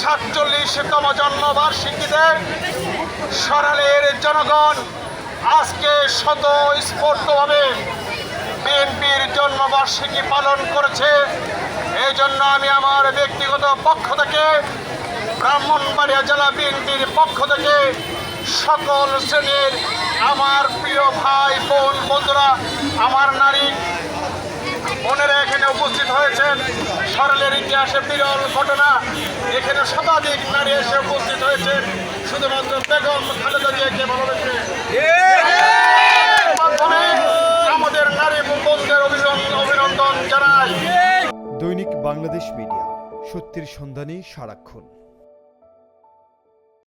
সাতচল্লিশতম জন্মবার্ষিকীতে সরালের জনগণ আজকে শত স্ফূর্তভাবে বিএনপির জন্মবার্ষিকী পালন করেছে। এই জন্য আমি আমার ব্যক্তিগত পক্ষ থেকে ব্রাহ্মণবাড়িয়া জেলা বিএনপির পক্ষ থেকে সকল শ্রেণির আমার প্রিয় ভাই, বোন, বন্ধুরা, আমার নারী, বোনেরা এখানে উপস্থিত হয়েছেন। সরলের ইতিহাসে বিরল ঘটনা। এখানে শতাধিক নারী এসে উপস্থিত হয়েছে। শুধুমাত্র বেগম খালেদা জিয়াকে ভালোবেসে মাধ্যমে আমাদের দৈনিক বাংলাদেশ মিডিয়া, সত্যির সন্ধানে সারাক্ষণ।